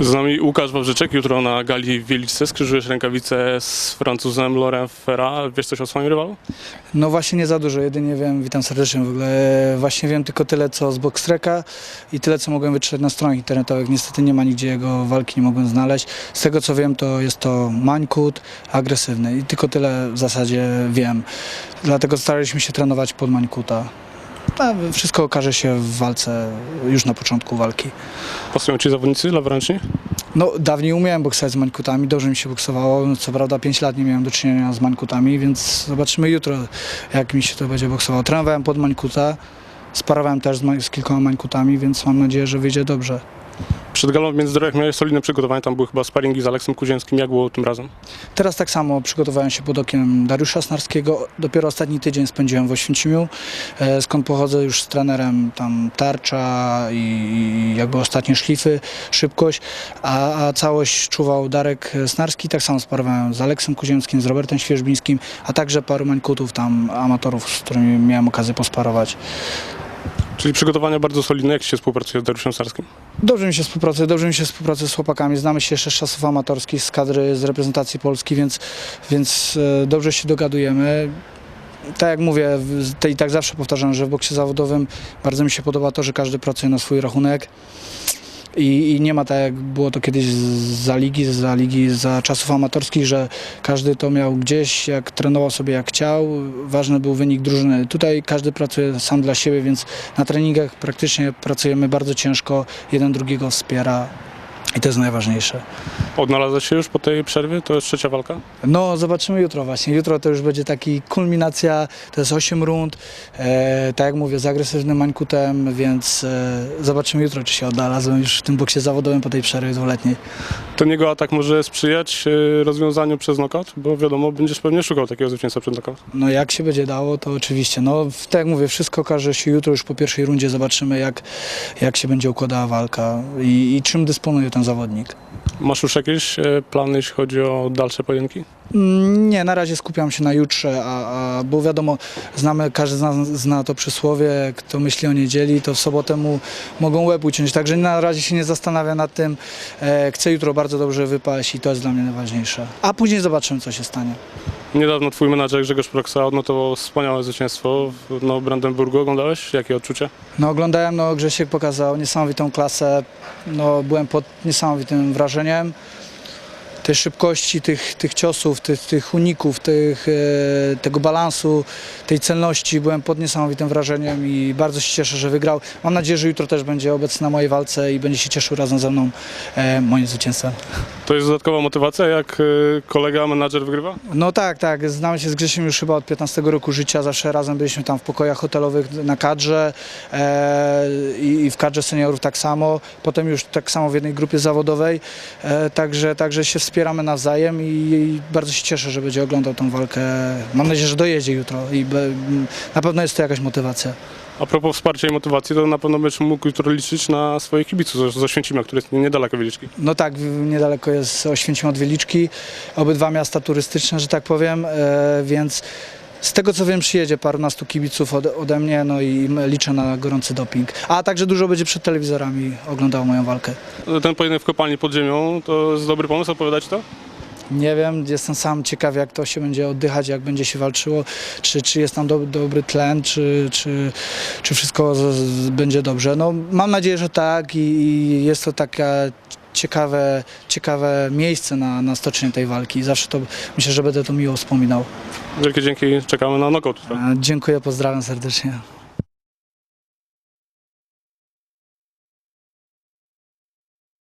Z nami Łukasz Wawrzyczek, jutro na gali w Wieliczce skrzyżujesz rękawice z Francuzem Laurent Ferra. Wiesz coś o swoim rywalu? No właśnie nie za dużo, jedynie wiem, witam serdecznie w ogóle, właśnie wiem tylko tyle co z Boxtreka i tyle co mogłem wyczytać na stronach internetowych. Niestety nie ma nigdzie jego walki, nie mogłem znaleźć. Z tego co wiem to jest to mańkut agresywny i tylko tyle w zasadzie wiem. Dlatego staraliśmy się trenować pod mańkuta. A wszystko okaże się w walce już na początku walki. Pasują ci zawodnicy leworęczni? No, dawniej umiałem boksować z mańkutami, dobrze mi się boksowało. No, Co prawda 5 lat nie miałem do czynienia z mańkutami, więc zobaczymy jutro, jak mi się to będzie boksowało. Trenowałem pod mańkuta, sparowałem też z, z kilkoma mańkutami, więc mam nadzieję, że wyjdzie dobrze. Przed galą w Międzyzdrojach miałeś solidne przygotowanie, tam były chyba sparingi z Aleksem Kudzińskim. Jak było tym razem? Teraz tak samo przygotowałem się pod okiem Dariusza Snarskiego. Dopiero ostatni tydzień spędziłem w Oświęcimiu, e, skąd pochodzę już z trenerem tam tarcza i, i jakby ostatnie szlify, szybkość, a, a całość czuwał Darek Snarski. Tak samo sparowałem z Aleksem Kuziemskim, z Robertem Świeżbińskim, a także paru mańkutów tam, amatorów, z którymi miałem okazję posparować. Czyli przygotowania bardzo solidne. Jak się współpracuje z Dariuszem Sarskim? Dobrze mi się współpracuje, dobrze mi się współpracuje z chłopakami. Znamy się jeszcze z czasów amatorskich, z kadry, z reprezentacji Polski, więc, więc e, dobrze się dogadujemy. Tak jak mówię, i tak zawsze powtarzam, że w boksie zawodowym bardzo mi się podoba to, że każdy pracuje na swój rachunek. I, I nie ma tak, jak było to kiedyś za ligi, za ligi, za czasów amatorskich, że każdy to miał gdzieś, jak trenował sobie jak chciał. Ważny był wynik drużyny. Tutaj każdy pracuje sam dla siebie, więc na treningach praktycznie pracujemy bardzo ciężko, jeden drugiego wspiera i to jest najważniejsze. Odnalazłeś się już po tej przerwie? To jest trzecia walka? No, zobaczymy jutro właśnie. Jutro to już będzie taki kulminacja, to jest 8 rund, e, tak jak mówię, z agresywnym mańkutem, więc e, zobaczymy jutro, czy się odnalazłem już w tym boksie zawodowym po tej przerwie dwuletniej. Ten jego atak może sprzyjać e, rozwiązaniu przez knockout? Bo wiadomo, będziesz pewnie szukał takiego zwycięstwa przed knockout. No jak się będzie dało, to oczywiście. No w- tak jak mówię, wszystko okaże się jutro, już po pierwszej rundzie zobaczymy, jak, jak się będzie układała walka i, i czym dysponuje ten zawodnik. Masz już jakieś e, plany, jeśli chodzi o dalsze pojedynki? Mm, Nie, na razie skupiam się na jutrze, a, a, bo wiadomo, znamy, każdy z nas zna to przysłowie, kto myśli o niedzieli, to w sobotę mu mogą łeb uciąć, także na razie się nie zastanawiam nad tym. E, chcę jutro bardzo dobrze wypaść i to jest dla mnie najważniejsze. A później zobaczymy, co się stanie. Niedawno twój menadżer Grzegorz Proksa odnotował wspaniałe zwycięstwo w no, Brandenburgu. Oglądałeś? Jakie odczucia? No oglądałem, no Grzesiek pokazał niesamowitą klasę, no byłem pod niesamowitym wrażeniem tej szybkości, tych, tych ciosów, tych, tych uników, tych, e, tego balansu, tej celności. Byłem pod niesamowitym wrażeniem i bardzo się cieszę, że wygrał. Mam nadzieję, że jutro też będzie obecny na mojej walce i będzie się cieszył razem ze mną e, moim zwycięstwem. To jest dodatkowa motywacja, jak e, kolega, menadżer wygrywa? No tak, tak. Znamy się z Grzesiem już chyba od 15 roku życia. Zawsze razem byliśmy tam w pokojach hotelowych na kadrze e, i, i w kadrze seniorów tak samo. Potem już tak samo w jednej grupie zawodowej. E, także, także się wspieramy nawzajem i, i bardzo się cieszę, że będzie oglądał tą walkę. Mam nadzieję, że dojedzie jutro i na pewno jest to jakaś motywacja. A propos wsparcia i motywacji, to na pewno będziesz mógł jutro liczyć na swoich kibiców z- Oświęcimia, który jest niedaleko Wieliczki. No tak, niedaleko jest Oświęcim od Wieliczki, obydwa miasta turystyczne, że tak powiem, e, więc z tego co wiem przyjedzie parunastu kibiców ode, ode mnie, no i liczę na gorący doping. A także dużo będzie przed telewizorami oglądało moją walkę. Ten pojedynek w kopalni pod ziemią, to jest dobry pomysł, opowiadać to? Nie wiem, jestem sam ciekaw jak to się będzie oddychać, jak będzie się walczyło, czy, czy jest tam do, dobry tlen, czy, czy, czy wszystko z, z, będzie dobrze. No, mam nadzieję, że tak i, i jest to takie ciekawe, ciekawe miejsce na, na stocznię tej walki. Zawsze to myślę, że będę to miło wspominał. Wielkie dzięki, czekamy na knockout. E, Dziękuję, pozdrawiam serdecznie.